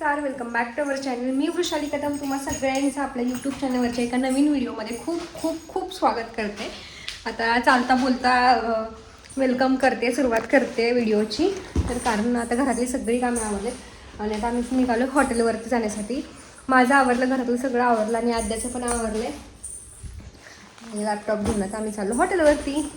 नमस्कार welcome back to our channel मी वृषाली कदम तुम्हा सगळ्यांचं आपल्या यूट्यूब चॅनलवरच्या एका नवीन व्हिडिओमध्ये खूप खूप खूप स्वागत करते. आता चालता बोलता वेलकम करते सुरुवात करते व्हिडिओची तर कारण आता घरातली सगळी कामं आवडलेत आणि आता आम्ही निघालो हॉटेलवरती जाण्यासाठी. माझं आवडलं घरातलं सगळं आवरलं आणि आद्याचं पण आवरलं आहे लॅपटॉप घेऊन आता आम्ही चाललो हॉटेलवरती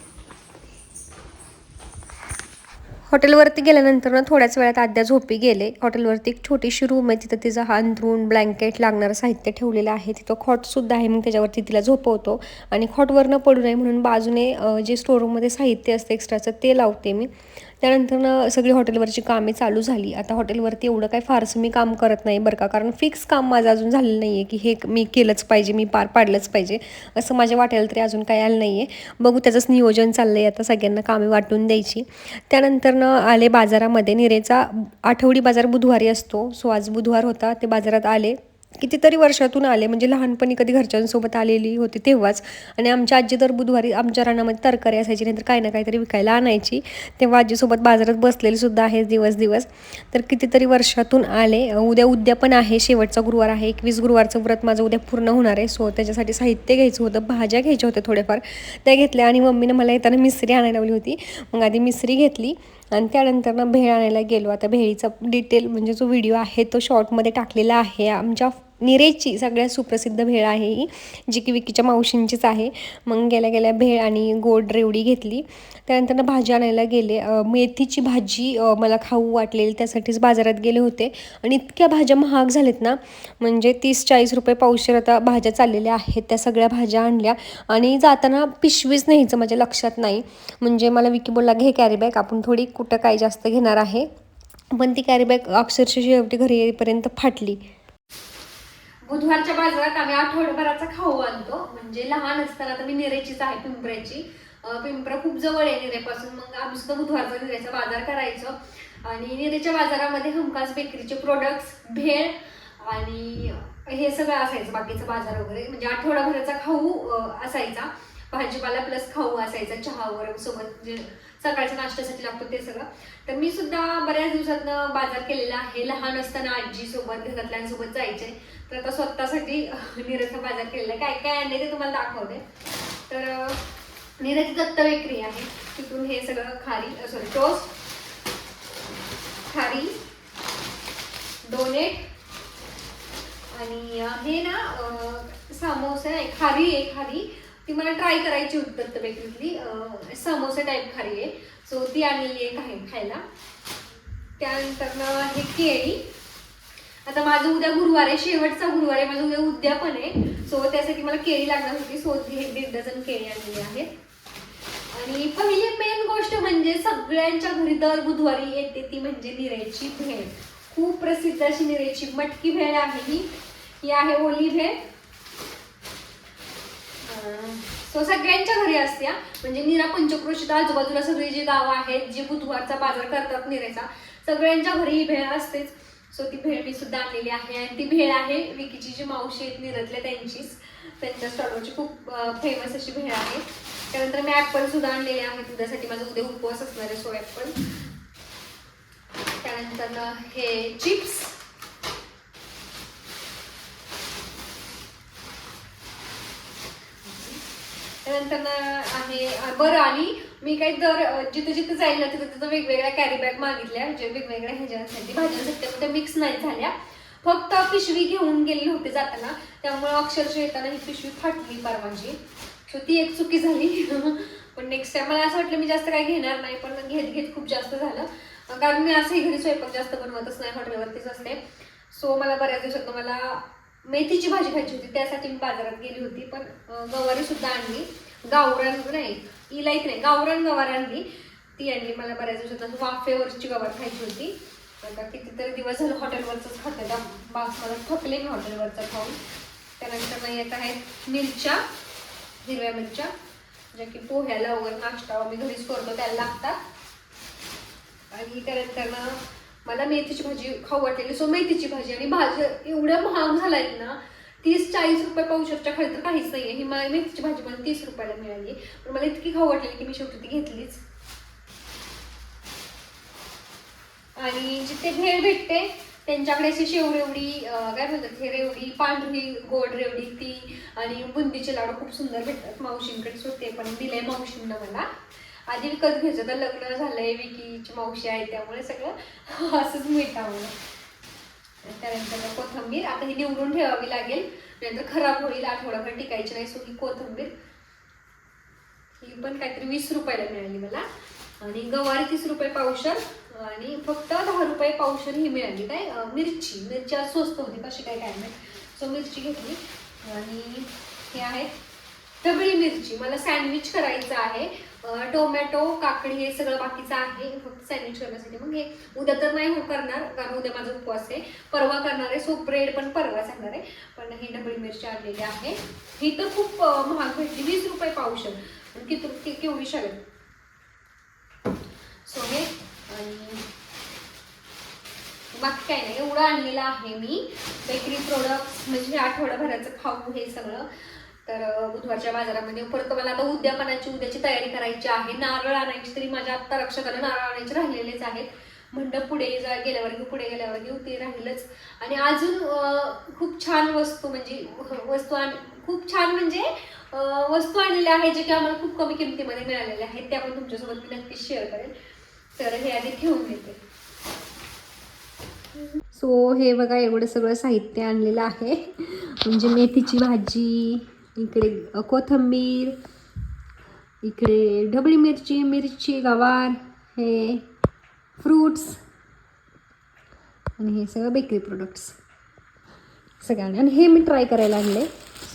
हॉटेलवरती गेल्यानंतर ना थोड्याच वेळात आद्या झोपी गेले. हॉटेलवरती एक छोटीशी रूम आहे तिथं तिचं अंथरूण ब्लँकेट लागणारं साहित्य ठेवलेलं आहे. तिथं खॉटसुद्धा आहे मग त्याच्यावरती तिला झोपवतो. आणि खॉटवरनं पडू नये म्हणून बाजूने जे स्टोरूममध्ये साहित्य असतं एक्स्ट्राचं ते लावते मी. त्यानंतर ना सगळी हॉटेलवरची कामे चालू झाली. आता हॉटेलवरती एवढं काय फारसं मी काम करत नाही बरं का. कारण फिक्स काम माझं अजून झालेलं नाही आहे की हे मी केलंच पाहिजे मी पार पाडलंच पाहिजे. असं माझ्या वाटायला तरी अजून काही आलं नाही आहे बघू त्याचंच नियोजन चाललं आहे आता सगळ्यांना कामे वाटून द्यायची. त्यानंतर आले बाजारामध्ये. निरेचा आठवडी बाजार बुधवारी असतो. सो आज बुधवार होता. ते बाजारात आले. कितीतरी वर्षातून आले म्हणजे लहानपणी कधी घरच्यांसोबत आलेली होती तेव्हाच. आणि आमच्या आजी दर बुधवारी आमच्या रानामध्ये तरकारी असायची नाहीतर काही ना काहीतरी विकायला आणायची. तेव्हा आजीसोबत बाजारात बसलेली सुद्धा आहे दिवस दिवस. तर कितीतरी वर्षातून आले. उद्या उद्या पण आहे शेवटचा गुरुवार आहे. एकवीस गुरुवारचं व्रत माझं उद्या पूर्ण होणार आहे. सो त्याच्यासाठी साहित्य घ्यायचं होतं भाज्या घ्यायच्या होत्या थोड्याफार. त्या घेतल्या आणि मम्मीनं मला येताना मिसरी आणायला लावली होती. मग आधी मिसरी घेतली. आणि त्यानंतर ना भेळ आणायला गेलो. आता भेळीचा डिटेल म्हणजे जो व्हिडिओ आहे तो शॉर्टमध्ये टाकलेला आहे. आमच्या निरेची सगळ्यात सुप्रसिद्ध भेळ आहे ही जी की विकीच्या मावशींचीच आहे. मग गेल्या गेल्या भेळ आणि गोड रेवडी घेतली. त्यानंतर ना भाजी आणायला गेले. मेथीची भाजी मला खाऊ वाटलेली त्यासाठीच बाजारात गेले होते. आणि इतक्या भाज्या महाग झाल्यात ना म्हणजे तीस चाळीस रुपये पावशेर आता भाज्या चाललेल्या आहेत. त्या सगळ्या भाज्या आणल्या. आणि जाताना पिशवीच न्यायचं माझ्या लक्षात नाही. म्हणजे मला विकी बोलला घे कॅरीबॅग आपण थोडी कुठं काय जास्त घेणार आहे. पण ती कॅरीबॅग अक्षरशः शेवटी घरी येईपर्यंत फाटली. बुधवारच्या बाजारात आम्ही आठवडभराचा खाऊ आणतो. म्हणजे लहान असताना तर मी निरेचीच आहे पिंपऱ्याची. पिंपरा खूप जवळ आहे निरेपासून. मग आम्ही सुद्धा बुधवारचा निरेचा बाजार करायचो. आणि निरेच्या बाजारामध्ये हमखास बेकरीचे प्रोडक्ट्स भेळ आणि हे सगळं असायचं बाकीचं बाजार वगैरे. म्हणजे आठवडाभराचा खाऊ असायचा. भाजीपाला प्लस खाऊ असायचा चहा वगैरे सोबत. जे सकाळच्या नाश्त्यासाठी लागतो ते सगळं. तर मी सुद्धा बऱ्याच दिवसातनं बाजार केलेला आहे. लहान असताना आजीसोबत घरातल्यांसोबत जायचे. तर आता स्वतःसाठी निरचा बाजार केलेला आहे. काय काय आणले ते तुम्हाला दाखवते. तर अं, दत्त बेकरी आहे. तिथून हे सगळं खारी सॉरी टोस्ट खारी डोनेट आणि हे ना समोसे आहे खारी आहे खारी. ती मला ट्राय करायची होती दत्त बेकरीतली टाईप खाली आहे. सो ती आणलेली आहे काही खायला. त्यानंतर ना हे केळी. आता माझं उद्या गुरुवार आहे. शेवटचा गुरुवार आहे. माझं उद्या उद्या पण आहे. सो त्यासाठी मला केळी लागणार होती. सो हे दीड डझन केळी आणलेली आहेत आणि पहिली मेन गोष्ट म्हणजे सगळ्यांच्या घरी दर बुधवारी येते ती म्हणजे निरेची भेळ. खूप प्रसिद्ध अशी निरेची मटकी भेळ आहे ही. ही आहे ओली भेळ. सो सगळ्यांच्या घरी असते म्हणजे निरा पंचक्रोशीत आजूबाजूला सगळी जी गावं आहेत जी बुधवारचा बाजार करतात निरेचा सगळ्यांच्या घरी ही भेळ असतेच. सो ती भेळ मी सुद्धा आणलेली आहे आणि ती भेळ आहे विकीची जी मावशी आहेत निरतल्या त्यांचीच. त्यांच्या स्टॉलवरची खूप फेमस अशी भेळ आहे. त्यानंतर मी ॲपल सुद्धा आणलेले आहेत उद्यासाठी माझा उद्या उपवास असणार आहे सो ॲपल त्यानंतर हे चिप्स त्यानंतर ना आहे बरं आणि मी काही दर जिथं जिथं जाईल ना तिथं तिथं वेगवेगळ्या कॅरी बॅग मागितल्या म्हणजे वेगवेगळ्या ह्याच्यासाठी भाज्यांसाठी त्या मिक्स नाही झाल्या. फक्त पिशवी घेऊन गेलेली होते जाताना त्यामुळे अक्षरशः येताना ही पिशवी फाटली परवाची सो ती एक चुकी झाली. पण नेक्स्ट टाइम मला असं वाटलं मी जास्त काही घेणार नाही पण घेत घेत खूप जास्त झालं. कारण मी असंही घरी स्वयंपाक जास्त बनवतच नाही हॉटेलवरतीच असते. सो मला बऱ्याच दिवसात मला मेथीची भाजी खायची होती त्यासाठी मी बाजारात गेली होती पण गवारी सुद्धा आणली. गावरान नाही इलाईत नाही गावरान गवार आणली. ती आणली मला बऱ्याच दिवसात वाफेवरची गवार खायची होती. आता कितीतरी दिवस झालं हॉटेलवरचंच खाते त्या बास मला थकले मी हॉटेलवरचं खाऊन. त्यानंतर मग येत आहेत मिरच्या हिरव्या मिरच्या ज्या की पोह्याला वगैरे नाश्ता मी घरीच करतो त्याला लागतात. आणि त्यानंतर ना मला मेथीची भाजी खाऊ वाटलेली. सो मेथीची भाजी आणि भाजी एवढ्या महाग झालायत ना तीस चाळीस रुपये पावशरच्या खाली तर काहीच आहे ही मला मेथीची भाजी पण तीस रुपयाला मिळाली. पण मला इतकी खाऊ वाटलेली की मी शेवटी ती घेतलीच. आणि जिथे भेळ भेटते त्यांच्याकडे अशी शेवरेवडी रेवडी काय म्हणतात हे रेवडी पांढरी गोड रेवडी ती आणि बुंदीचे लाडू खूप सुंदर भेटतात. मावशींकडे सुट्टे पण दिले मावशींना मला. आधी विकत घ्यायचं तर लग्न झालंय विकीची मावशी आहे त्यामुळे सगळं असंच मिळतं त्यानंतर कोथंबीर आता ही निवडून ठेवावी लागेल. नंतर खराब होईल आठवडाभर टिकायची नाही सो ही कोथंबीर. ही पण काहीतरी वीस रुपयाला मिळाली मला. आणि गवारी तीस रुपये पावशर. आणि फक्त दहा रुपये पावशर ही मिळाली. काय? मिरची. मिरची आज स्वस्त होती कशी काय काय नाही सो मिरची घेतली. आणि हे आहे डबळी मिरची. मला सँडविच करायचं आहे. टोमॅटो काकडी हे सगळं बाकीचं आहे. फक्त सँडविच करण्यासाठी. मग हे उद्या तर नाही हो करणार कारण उद्या माझा उपवास आहे. परवा करणार आहे. सो ब्रेड पण परवा सांगणार आहे. पण हे डबळी मिरची आणलेली आहे. ही तर खूप महाग भेटली वीस रुपये पावशर आणि किती केवढी शाळेत? सो हे आणि बाकी काय नाही. एवढं आणलेलं आहे मी. बेकरी प्रोडक्ट म्हणजे हे आठवडाभराचं खाऊ हे सगळं. तर बुधवारच्या बाजारामध्ये परत मला आता उद्यापणाची उद्याची तयारी करायची आहे. नारळ आणायची तरी माझ्या आत्ता लक्षात आलं नारळ आणायचे राहिलेलेच आहेत. म्हणलं पुढे जा गेल्यावर घेऊ पुढे गेल्यावर घेऊ ते राहिलंच. आणि अजून खूप छान वस्तू म्हणजे वस्तू आण खूप छान म्हणजे वस्तू आणलेल्या आहेत जे की आम्हाला खूप कमी किमतीमध्ये मिळालेल्या आहेत. त्या पण तुमच्यासोबत मी नक्कीच शेअर करेन. तर हे आधी ठेवून घेते सो हे बघा एवढं सगळं साहित्य आणलेलं आहे. म्हणजे मेथीची भाजी इकडे कोथंबीर कोथिंबीर इकडे ढबळी मिरची मिरची गवार हे फ्रूट्स आणि हे सगळं बेकरी प्रोडक्ट्स सगळ्यांना. आणि हे मी ट्राय करायला आणले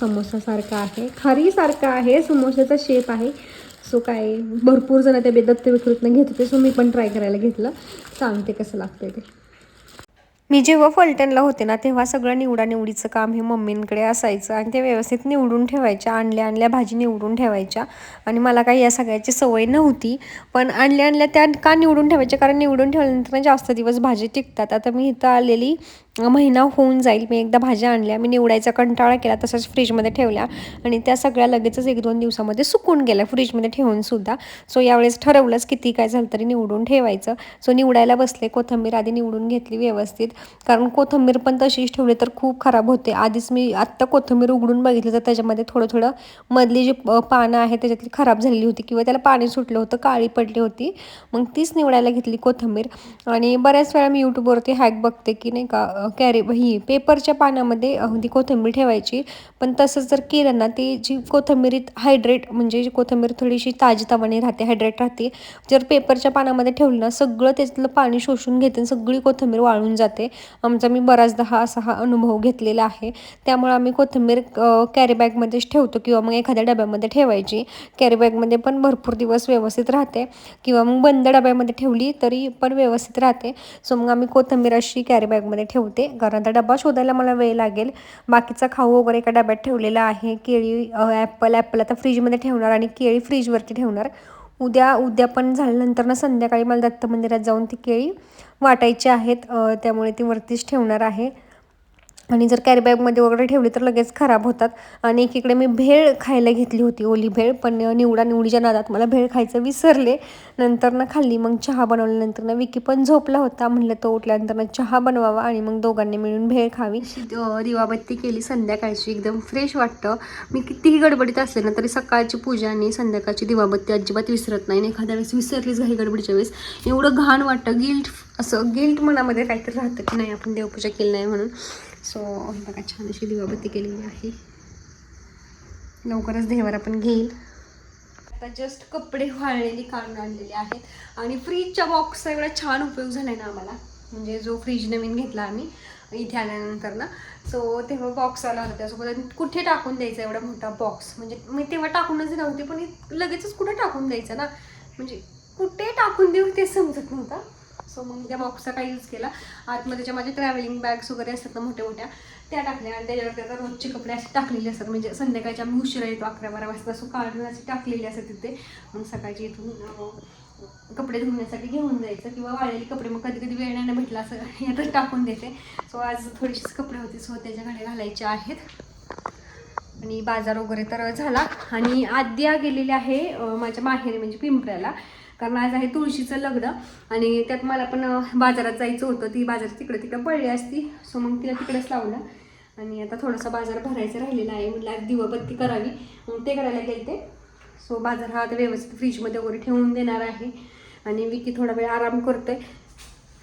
समोसासारखं आहे. खारीसारखं आहे. समोसाचा शेप आहे. सो काय भरपूर जण त्या दत्त विकृतनं घेत होते. सो मी पण ट्राय करायला घेतलं. सांगते कसं लागतं ते. मी जेव्हा फलटणला होते ना तेव्हा सगळं निवडानिवडीचं काम हे मम्मींकडे असायचं आणि ते व्यवस्थित निवडून ठेवायच्या आणल्या आणल्या भाजी निवडून ठेवायच्या. आणि मला काही या सगळ्याची सवय नव्हती पण आणल्या आणल्या त्या का निवडून ठेवायच्या? कारण निवडून ठेवल्यानंतर ना जास्त दिवस भाजी टिकतात. आता मी इथं आलेली महिना होऊन जाईल. मी एकदा भाज्या आणल्या मी निवडायचा कंटाळा केला तसंच फ्रीजमध्ये ठेवल्या आणि त्या सगळ्या लगेचच एक दोन दिवसामध्ये सुकून गेल्या फ्रीजमध्ये ठेवून सुद्धा. सो यावेळेस ठरवलंच किती काय झालं तरी निवडून ठेवायचं. सो निवडायला बसले कोथंबीर आधी निवडून घेतली व्यवस्थित. कारण कोथंबीर पण तशीच ठेवली तर खूप खराब होते. आधीच मी आत्ता कोथंबीर उघडून बघितलं तर त्याच्यामध्ये थोडं थोडं मधली जी पानं आहे त्याच्यातली खराब झालेली होती किंवा त्याला पाणी सुटलं होतं काळी पडली होती. मग तीच निवडायला घेतली कोथंबीर. आणि बऱ्याच वेळा मी यूट्यूबवरती हॅक बघते की नाही का कॅरी ही पेपरच्या पानामध्ये ती कोथिंबीर ठेवायची. पण तसंच जर केलं ना ती जी कोथिंबीरीत हायड्रेट म्हणजे जी कोथिंबीर थोडीशी ताजीतवानी राहते हायड्रेट राहते जर पेपरच्या पानामध्ये ठेवलं ना सगळं त्यातलं पाणी शोषून घेते आणि सगळी कोथिंबीर वाळून जाते. आमचा मी बराचदा हा असा हा अनुभव घेतलेला आहे. त्यामुळे आम्ही कोथिंबीर कॅरीबॅगमध्येच ठेवतो किंवा मग एखाद्या डब्यामध्ये ठेवायची. कॅरीबॅगमध्ये पण भरपूर दिवस व्यवस्थित राहते. किंवा मग बंद डब्यामध्ये ठेवली तरी पण व्यवस्थित राहते. सो मग आम्ही कोथिंबीर अशी कॅरीबॅगमध्ये ठेवतो. होते. कारण आता डबा शोधायला मला वेळ लागेल. बाकीचा खाऊ वगैरे एका डब्यात ठेवलेला आहे. केळी ॲपल ॲपल आता फ्रीजमध्ये ठेवणार आणि केळी फ्रीजवरती ठेवणार. उद्या उद्या पण झाल्यानंतर ना संध्याकाळी मला दत्त मंदिरात जाऊन ती केळी वाटायची आहेत. त्यामुळे ती वरतीच ठेवणार आहे. आणि जर कॅरी बॅगमध्ये वगैरे ठेवली तर लगेच खराब होतात. आणि एकीकडे मी भेळ खायला घेतली होती ओली भेळ पण निवडा निवडीच्या नादात मला भेळ खायचं विसरले. नंतर ना खाल्ली मग चहा बनवल्यानंतर ना विकी पण झोपला होता. म्हणलं तो उठल्यानंतर ना चहा बनवावा आणि मग दोघांनी मिळून भेळ खावी. दिवाबत्ती केली संध्याकाळची. एकदम फ्रेश वाटतं. मी कितीही गडबडीत असले ना तरी सकाळची पूजा आणि संध्याकाळची दिवाबत्ती अजिबात विसरत नाही. एखाद्या वेळेस विसरलीच घाई गडबडीच्या वेळेस. एवढं घाण वाटतं. गिल्ट असं गिल्ट मनामध्ये काहीतरी राहतं की नाही आपण देवपूजा केली नाही म्हणून. सो बघा छान अशी दिवाबत्ती केलेली आहे. लवकरच देवार आपण घेईल. आता जस्ट कपडे वाळलेली काढून आणलेली आहेत. आणि फ्रीजच्या बॉक्सचा एवढा छान उपयोग झाला आहे ना आम्हाला. म्हणजे जो फ्रीज नवीन घेतला आम्ही इथे आल्यानंतर ना सो तेव्हा बॉक्स आला होता. त्यासोबत कुठे टाकून द्यायचा एवढा मोठा बॉक्स म्हणजे मी तेव्हा टाकूनच नव्हते पण लगेचच कुठे टाकून द्यायचं ना? म्हणजे कुठे टाकून देऊ ते समजत नव्हतं. सो मग त्या बॉक्सचा काही यूज केला. आतमध्ये ज्या माझ्या ट्रॅव्हलिंग बॅग्स वगैरे असतात ना मोठ्या मोठ्या त्या टाकल्या आणि त्याच्यावर आता रोजचे कपडे असे टाकलेले असतात. म्हणजे संध्याकाळच्या आम्ही उशिरा येतो अकरा बारा वाजता. सो काढून असे टाकलेले असतात तिथे. मग सकाळची इथून कपडे धुण्यासाठी घेऊन जायचं किंवा वाळलेले कपडे मग कधी कधी वेळ नाही भेटला असं यातच टाकून देते. सो आज थोडीशीच कपडे होते. सो त्याच्याकडे घालायचे आहेत. आणि बाजार वगैरे तर झाला. आणि आद्या गेलेली आहे माझ्या माहेरी म्हणजे पिंपऱ्याला. कारण आज आहे तुळशीचं लग्न आणि त्यात मला पण बाजारात जायचं होतं. ती बाजार तिकडं तिकडं पडली असती. सो मग तिला तिकडंच लावलं. आणि आता थोडासा बाजार भरायचा राहिलेला आहे. म्हटलं आज दिवाबत्ती करावी. मग ते करायला गेलते. सो बाजार हा आता व्यवस्थित फ्रीजमध्ये वगैरे ठेवून देणार आहे. आणि विकी थोडा वेळ आराम करतोय.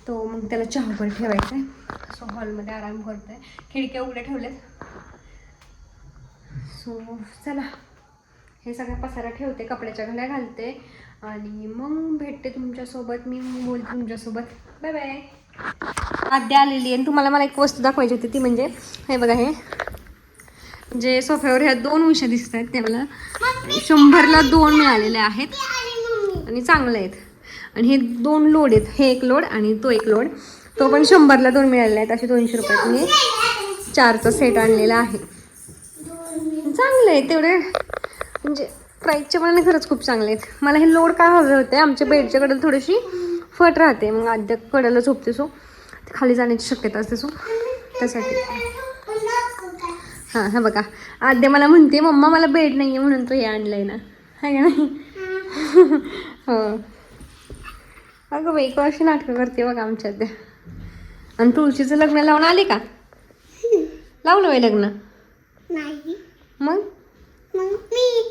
तो मग त्याला चहा वगैरे ठेवायचा आहे सो हॉलमध्ये आराम करतोय. खिडक्या उघड्या ठेवल्यात. सो चला. हे सगळं पसारा ठेवते. कपड्याच्या घड्या घालते. आणि मग भेटते तुमच्यासोबत. मी बोलते तुमच्यासोबत. बाय बाय आद्या आलेली आहे आणि तुम्हाला मला एक वस्तू दाखवायची होती ती म्हणजे हे बघा हे. जे सोफ्यावर ह्या दोन उशा दिसत आहेत त्या मला शंभरला दोन मिळालेले आहेत. आणि चांगले आहेत. आणि हे दोन लोड आहेत. हे एक लोड आणि तो एक लोड. तो पण शंभरला दोन मिळालेले आहेत. असे दोनशे रुपयात मी चारचा सेट आणलेला आहे. चांगलं आहे तेवढे. म्हणजे प्राईसच्या मनाने खरंच खूप चांगले आहेत. मला हे लोड काय हवे होते आमच्या बेडच्या कडे थोडीशी फट राहते. मग आद्या कडेला झोपते सो खाली जाण्याची शक्यता असते सो. त्यासाठी. हां हा बघा. आद्या मला म्हणते मम्मा मला बेड नाही आहे म्हणून तो हे आणलंय ना. आहे का नाही? हो. अगं बाई कशी नाटकं करते बघा आमच्या आद्या. आणि तुळशीचं लग्न लावून आले का? लावलं बाई लग्न? नाही. मग? मग मी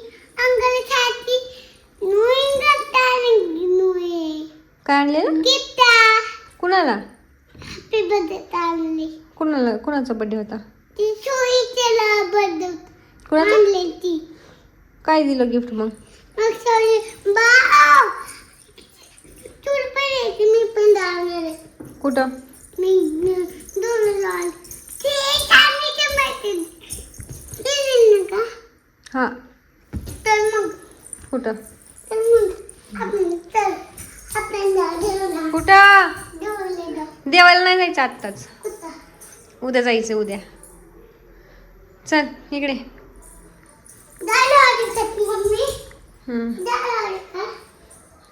काय आणलेलं? कुणाला? कुणाला? कुणाचा होता? बर्थडे कुणाचा आणली ती. काय दिलं गिफ्ट मग? कुठं? हां. कुठं? कुठं? देवाला नाही जायचं आत्ताच. उद्या जायचं उद्या. चल इकडे.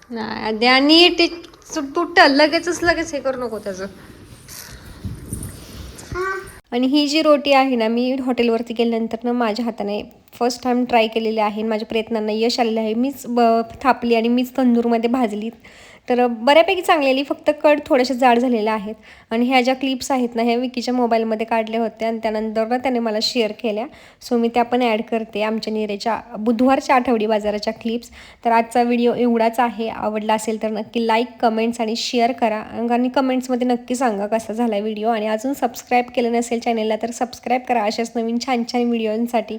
नाही आद्या नीट तुट लगेचच लगेच हे करू नको त्याचं. आणि ही जी रोटी आहे ना मी हॉटेलवरती गेल्यानंतर ना माझ्या हाताने फर्स्ट टाईम ट्राय केलेले आहे माझ्या प्रयत्नांना यश आलेलं आहे. मीच ब थापली आणि मीच तंदूरमध्ये भाजली. तर बऱ्यापैकी चांगली आली फक्त कड थोड्याशा जाड झालेल्या आहेत. आणि ह्या ज्या क्लिप्स आहेत ना ह्या विकीच्या मोबाईलमध्ये काढल्या होत्या आणि त्यानंतर त्याने मला शेअर केल्या. सो मी त्या पण ॲड करते आमच्या निरेच्या बुधवारच्या आठवडी बाजाराच्या क्लिप्स तर आजचा व्हिडिओ एवढाच आहे. आवडला असेल तर नक्की लाईक कमेंट्स आणि शेअर करा. आणि कमेंट्समध्ये नक्की सांगा कसा झाला व्हिडिओ आणि अजून सबस्क्राईब केलं नसेल चॅनलला तर सबस्क्राईब करा अशाच नवीन छान छान व्हिडिओंसाठी